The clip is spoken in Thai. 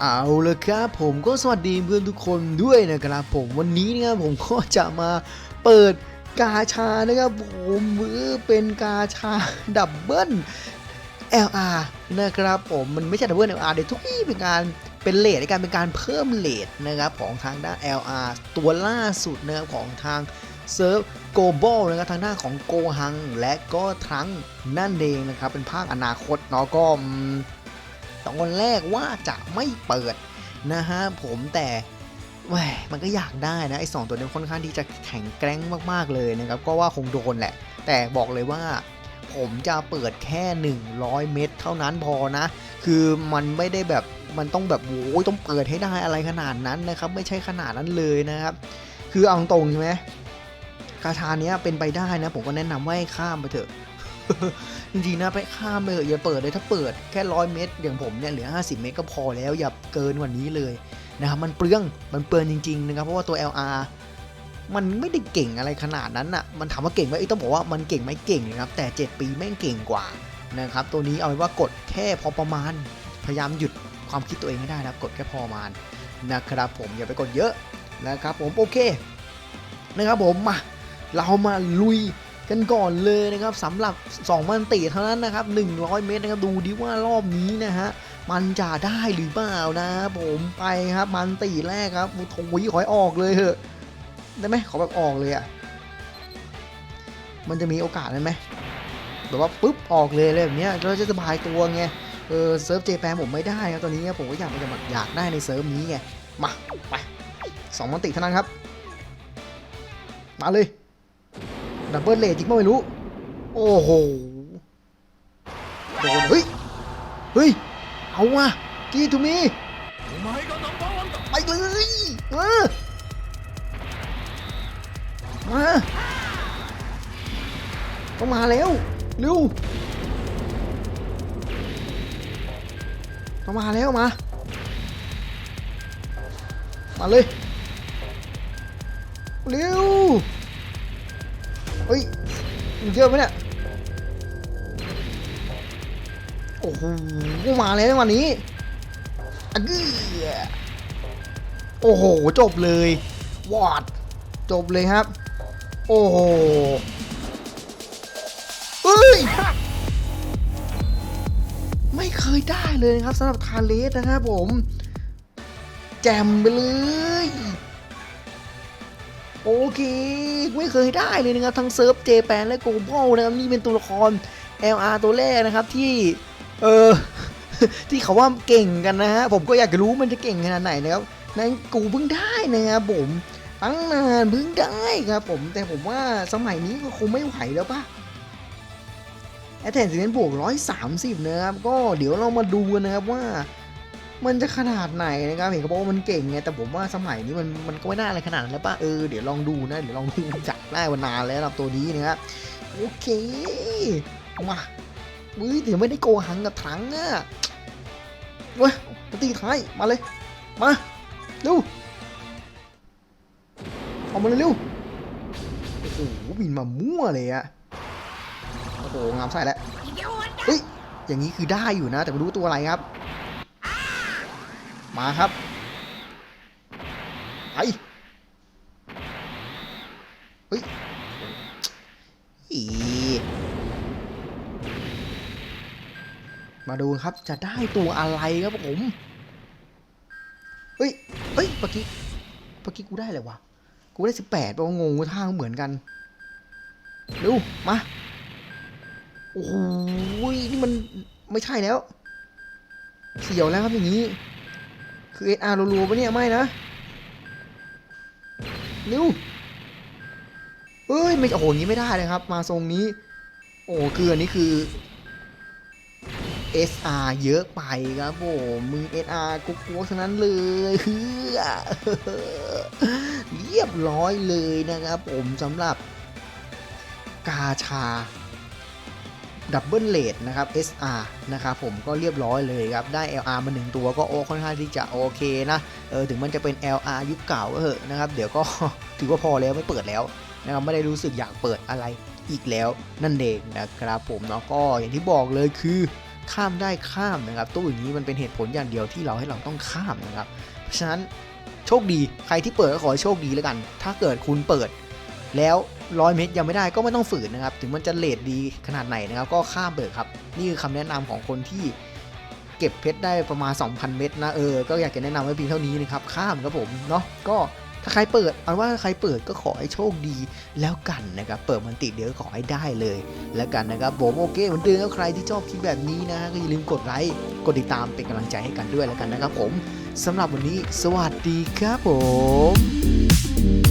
เอาละครับผมก็สวัสดีเพื่อนทุกคนด้วยนะครับผมวันนี้นะครับผมก็จะมาเปิดกาชานะครับผมมือเป็นกาชาดับเบิล LR นะครับผมมันไม่ใช่ดับเบิล LR เดี๋ยวทุกที่เป็นการเป็นเลทในการเป็นการเพิ่มเลทนะครับของทางด้าน LR ตัวล่าสุดนะครับของทางเซิร์ฟโกลบอลนะครับทางด้านของโกฮังและก็ทั้งนั่นเองนะครับเป็นภาคอนาคตเนาะก็ ตอนแรกว่าจะไม่เปิดนะฮะผมแต่แหมมันก็อยากได้นะไอ้สองตัวนี้ค่อนข้างที่จะแข็งแกร่งมากๆเลยนะครับก็ว่าคงโดนแหละ แต่บอกเลยว่าผมจะเปิดแค่ 100 เม็ดเท่านั้นพอนะ คือมันไม่ได้แบบมันต้องแบบโอ้ยต้องเปิดให้ได้อะไรขนาดนั้นนะครับ ไม่ใช่ขนาดนั้นเลยนะครับ คือเอาตรงใช่ไหมกาชาเนี้ยเป็นไปได้นะ ผมก็แนะนำว่าให้ข้ามไปเถอะ จริงๆนะไปข้ามไปเถอะอย่าเปิดเลยถ้าเปิดแค่ร้อยเมตร อย่างผมเนี่ยเหลือ 50 เมตรก็พอแล้วอย่าเกินกว่านี้เลยนะครับมันเปลืองมันเปลืองจริงๆนะครับเพราะว่าตัว LR มันไม่ได้เก่งอะไรขนาดนั้นอะมันถามว่าเก่งไหมต้องบอกว่ามันเก่งไหมเก่งนะครับแต่ 7 ปีแม่งเก่งกว่านะครับตัวนี้เอาเป็นว่ากดแค่พอประมาณพยายามหยุดความคิดตัวเองให้ได้นะครับกดแค่พอประมาณนะครับผมอย่าไปกดเยอะนะครับผมโอเคนะครับผมมาเรามาลุย กันก่อนเลยนะครับสำหรับ 2 มันติเท่านั้นนะครับ 100 เมตรนะครับดูดิว่ารอบนี้นะฮะมันจะได้หรือเปล่านะผมไปครับมันติแรกครับโอ้ยขอให้ออกเลยเถอะได้ไหมขอแบบออกเลยอะ่ะมันจะมีโอกาสได้ไหมแบบว่าปุ๊บออกเลยอะไรแบบเนี้ยเราจะสบายตัวไงเออเซิร์ฟเจแปนผมไม่ได้ครับตอนนี้ผมก็อยากจะแบบอยากได้ในเซิร์ฟนี้ไงมาไปสองมันติเท่านั้นครับ มาเลย ดับเบิลเลจจริงไม่รู้ โอ้โห โดน เฮ้ย เฮ้ย เอามากีทูมีไปเลยเออมาก็มาแล้วเร็วก็มาแล้วมา มาเลยเร็ว เฮ้ยมันเยอะไหมเนี่ย โอ้โหมาแล้ววันนี้อะกือโอ้โห จบเลย วอด จบเลยครับ โอ้โหเอ้ย ไม่เคยได้เลยนะครับสำหรับทาเลสนะครับผม แจมไปเลย โอเค ไม่เคยได้เลยนะครับ ทั้งเซิร์ฟเจแปนและโกลบอลนะครับ นี่เป็นตัวละคร LR ตัวแรกนะครับที่ เออที่เขาว่าเก่งกันนะฮะ ผมก็อยากจะรู้มันจะเก่งขนาดไหนนะครับนั่นกูเพิ่งได้นะครับผมตั้งนานเพิ่งได้ครับผม แต่ผมว่าสมัยนี้ก็คงไม่ไหวแล้วปะแอตแทนซีเนบวก130นะครับ ก็เดี๋ยวเรามาดูกันนะครับว่า มันจะขนาดไหนนะครับเห็นเขาบอกว่ามันเก่งไงแต่ผมว่าสมัยนี้มันมันก็ไม่น่าอะไรขนาดนั้นแล้วป่ะเออเดี๋ยวลองดูนะเดี๋ยวลองดูจับได้วันนานแล้วสำหรับตัวนี้นะครับโอเคมาอุ้ยเดี๋ยวไม่ได้โกหังกับถังอะเว้ยตีท้ายมาเลยมาเร็วเอามาเลยเร็วโอ้โหบินมามั่วเลยอะโอ้โหงามไส้แล้วเฮ้ยอย่างนี้คือได้อยู่นะ แต่ไม่รู้ตัวอะไรครับ มาครับไปเฮ้ยอีมาดูครับจะได้ตัวอะไรครับผมเฮ้ยเฮ้ยเมื่อกี้เมื่อกี้กูได้อะไรวะกูได้สิบแปดแปลว่างงท่าเหมือนกันดูมาโอ้โหนี่มันไม่ใช่แล้ว เสียวแล้วครับอย่างนี้ คือ SR รัวๆปะเนี่ยไม่นะเร็วเอ้ยไม่โอ้โหงนี้ไม่ได้เลยครับ มาทรงนี้ โอ้คืออันนี้คือ SR เยอะไปครับผมมึง SR กุ๊กๆทั้งนั้นเลยเฮือเรียบร้อยเลยนะครับผมสำหรับกาชา ดับเบิลเลดนะครับ SR นะครับผมก็เรียบร้อยเลยครับ ได้ LR มาหนึ่งตัวก็โอค่อนข้างที่จะโอเคนะเออถึงมันจะเป็น LR ยุคเก่าก็เถอะนะครับ เดี๋ยวก็ถือว่าพอแล้วไม่เปิดแล้วนะครับไม่ได้รู้สึกอยากเปิดอะไรอีกแล้วนั่นเองนะครับผมเนาะก็อย่างที่บอกเลยคือข้ามได้ข้ามนะครับตู้อย่างนี้มันเป็นเหตุผลอย่างเดียวที่เราให้เราต้องข้ามนะครับ เพราะฉะนั้นโชคดีใครที่เปิดก็ขอโชคดีแล้วกัน ถ้าเกิดคุณเปิด แล้วร้อยเมตรยังไม่ได้ก็ไม่ต้องฝืนนะครับ ถึงมันจะเลทดีขนาดไหนนะครับ ก็ข้ามเปิดครับ นี่คือคำแนะนำของคนที่เก็บเพชรได้ประมาณ 2,000 เม็ดนะเออ ก็อยากจะแนะนำไว้เพียงเท่านี้นะครับ ข้ามครับผมเนาะก็ถ้าใครเปิดเอาว่าใครเปิดก็ขอให้โชคดีแล้วกันนะครับ เปิดมันติดเดี๋ยวขอให้ได้เลย แล้วกันนะครับผมโอเคเหมือนเดิมแล้วใครที่ชอบคลิปแบบนี้นะก็อย่าลืมกดไลค์กดติดตามเป็นกำลังใจให้กันด้วยแล้วกันนะครับผมสำหรับวันนี้ สวัสดีครับผม